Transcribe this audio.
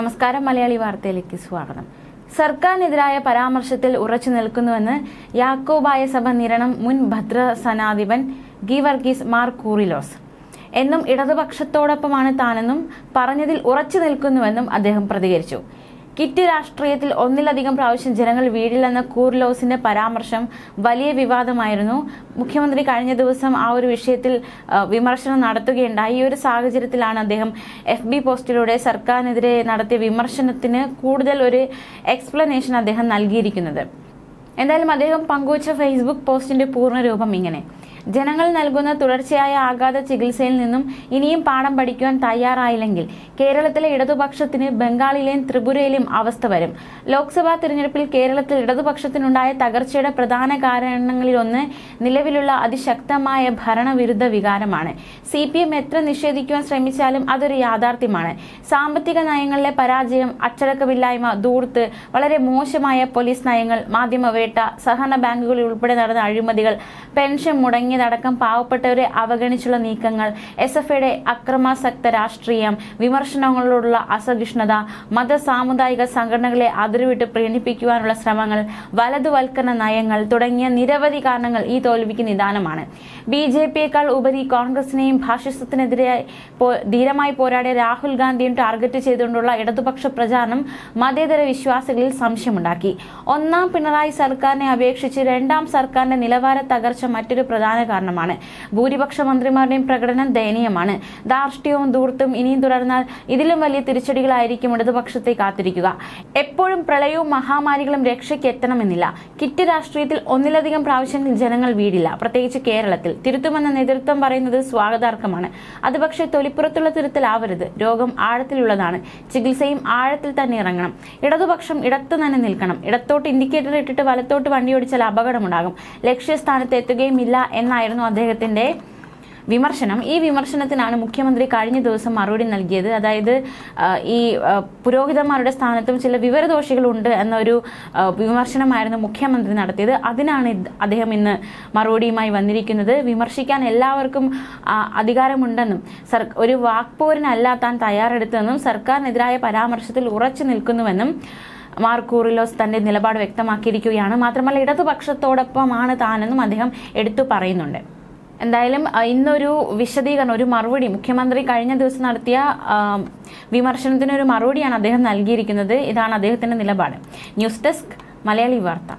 നമസ്കാരം മലയാളി വാർത്തയിലേക്ക് സ്വാഗതം. സർക്കാരിനെതിരായ പരാമർശത്തിൽ ഉറച്ചു നിൽക്കുന്നുവെന്ന് യാക്കോബായ സഭ നിരണം മുൻ ഭദ്രസനാധിപൻ ഗീവർഗീസ് മാർ കൂറിലോസ്. എന്നും ഇടതുപക്ഷത്തോടൊപ്പമാണ് താനെന്നും പറഞ്ഞതിൽ ഉറച്ചു നിൽക്കുന്നുവെന്നും അദ്ദേഹം പ്രതികരിച്ചു. കിറ്റ് രാഷ്ട്രീയത്തിൽ ഒന്നിലധികം പ്രാവശ്യം ജനങ്ങൾ വീടില്ലെന്ന കൂർലോസിന്റെ പരാമർശം വലിയ വിവാദമായിരുന്നു. മുഖ്യമന്ത്രി കഴിഞ്ഞ ദിവസം ആ ഒരു വിഷയത്തിൽ വിമർശനം നടത്തുകയുണ്ടായി. ഈ ഒരു സാഹചര്യത്തിലാണ് അദ്ദേഹം എഫ് ബി പോസ്റ്റിലൂടെ സർക്കാരിനെതിരെ നടത്തിയ വിമർശനത്തിന് കൂടുതൽ ഒരു എക്സ്പ്ലനേഷൻ അദ്ദേഹം നൽകിയിരിക്കുന്നത്. എന്തായാലും അദ്ദേഹം പങ്കുവച്ച ഫേസ്ബുക്ക് പോസ്റ്റിന്റെ പൂർണരൂപം ഇങ്ങനെ. ജനങ്ങൾ നൽകുന്ന തുടർച്ചയായ ആഘാത ചികിത്സയിൽ നിന്നും ഇനിയും പാഠം പഠിക്കുവാൻ തയ്യാറായില്ലെങ്കിൽ കേരളത്തിലെ ഇടതുപക്ഷത്തിന് ബംഗാളിലെയും ത്രിപുരയിലെയും അവസ്ഥ വരും. ലോക്സഭാ തിരഞ്ഞെടുപ്പിൽ കേരളത്തിൽ ഇടതുപക്ഷത്തിനുണ്ടായ തകർച്ചയുടെ പ്രധാന കാരണങ്ങളിലൊന്ന് നിലവിലുള്ള അതിശക്തമായ ഭരണവിരുദ്ധ വികാരമാണ്. സി പി എം എത്ര നിഷേധിക്കുവാൻ ശ്രമിച്ചാലും അതൊരു യാഥാർത്ഥ്യമാണ്. സാമ്പത്തിക നയങ്ങളിലെ പരാജയം അച്ചടക്കമില്ലായ്മ ദൂർത്ത് വളരെ മോശമായ പോലീസ് നയങ്ങൾ മാധ്യമവേട്ട സഹകരണ ബാങ്കുകളിൽ ഉൾപ്പെടെ നടന്ന അഴിമതികൾ പെൻഷൻ മുടങ്ങിയതടക്കം പാവപ്പെട്ടവരെ അവഗണിച്ചുള്ള നീക്കങ്ങൾ എസ് എഫ് ഐയുടെ അക്രമാസക്ത രാഷ്ട്രീയം വിമർശനങ്ങളോടുള്ള അസഹിഷ്ണുത മത സാമുദായിക സംഘടനകളെ അതിരുവിട്ട് പ്രീണിപ്പിക്കുവാനുള്ള ശ്രമങ്ങൾ വലതുവൽക്കരണ നയങ്ങൾ തുടങ്ങിയ നിരവധി കാരണങ്ങൾ ഈ തോൽവിക്ക് നിദാനമാണ്. ബി ജെ പിയേക്കാൾ ഉപരി കോൺഗ്രസിനെയും ഫാഷിസത്തിനെതിരെ ധീരമായി പോരാടിയ രാഹുൽ ഗാന്ധിയും ടാർഗറ്റ് ചെയ്തുകൊണ്ടുള്ള ഇടതുപക്ഷ പ്രചാരണം മതേതര വിശ്വാസികളിൽ സംശയമുണ്ടാക്കി. ഒന്നാം പിണറായി സർക്കാരിനെ അപേക്ഷിച്ച് രണ്ടാം സർക്കാരിന്റെ നിലവാര തകർച്ച മറ്റൊരു പ്രധാന കാരണമാണ്. ഭൂരിപക്ഷ മന്ത്രിമാരുടെയും പ്രകടനം ദയനീയമാണ്. ധാർഷ്ട്യവും ദൂർത്തും ഇനിയും തുടർന്നാൽ ഇതിലും വലിയ തിരിച്ചടികളായിരിക്കും ഇടതുപക്ഷത്തെ കാത്തിരിക്കുക. എപ്പോഴും പ്രളയവും മഹാമാരികളും രക്ഷയ്ക്ക് എത്തണമെന്നില്ല. കിറ്റ് രാഷ്ട്രീയത്തിൽ ഒന്നിലധികം പ്രാവശ്യങ്ങൾ ജനങ്ങൾ വീടില്ല. പ്രത്യേകിച്ച് കേരളത്തിൽ. തിരുത്തുമെന്ന നേതൃത്വം പറയുന്നത് സ്വാഗതാർഹമാണ്. അത് പക്ഷേ തൊലിപ്പുറത്തുള്ള തിരുത്തലാവരുത്. രോഗം ആഴത്തിലുള്ളതാണ്. ചികിത്സയും ആഴത്തിൽ തന്നെ ഇറങ്ങണം. ഇടതുപക്ഷം ഇടത്തു തന്നെ നിൽക്കണം. ഇടത്തോട്ട് ഇൻഡിക്കേറ്റർ ഇട്ടിട്ട് വലത്തോട്ട് വണ്ടി ഓടിച്ചാൽ അപകടമുണ്ടാകും. ലക്ഷ്യസ്ഥാനത്ത് എത്തുകയുമില്ല എന്നായിരുന്നു അദ്ദേഹത്തിന്റെ വിമർശനം. ഈ വിമർശനത്തിനാണ് മുഖ്യമന്ത്രി കഴിഞ്ഞ ദിവസം മറുപടി നൽകിയത്. അതായത് ഈ പുരോഹിതന്മാരുടെ സ്ഥാനത്തും ചില വിവരദോഷികളുണ്ട് എന്നൊരു വിമർശനമായിരുന്നു മുഖ്യമന്ത്രി നടത്തിയത്. അതിനാണ് അദ്ദേഹം ഇന്ന് മറുപടിയുമായി വന്നിരിക്കുന്നത്. വിമർശിക്കാൻ എല്ലാവർക്കും അധികാരമുണ്ടെന്നും സർ ഒരു വാക്പോരിനല്ല താൻ തയ്യാറെടുത്തതെന്നും സർക്കാരിനെതിരായ പരാമർശത്തിൽ ഉറച്ചു നിൽക്കുന്നുവെന്നും മാർക്കൂറിലോസ് തന്റെ നിലപാട് വ്യക്തമാക്കിയിരിക്കുകയാണ്. മാത്രമല്ല ഇടതുപക്ഷത്തോടൊപ്പമാണ് താനെന്നും അദ്ദേഹം എടുത്തു പറയുന്നുണ്ട്. എന്തായാലും ഇന്നൊരു വിശദീകരണം ഒരു മറുപടി. മുഖ്യമന്ത്രി കഴിഞ്ഞ ദിവസം നടത്തിയ വിമർശനത്തിനൊരു മറുപടിയാണ് അദ്ദേഹം നൽകിയിരിക്കുന്നത്. ഇതാണ് അദ്ദേഹത്തിന്റെ നിലപാട്. ന്യൂസ് ഡെസ്ക് മലയാളി വാർത്ത.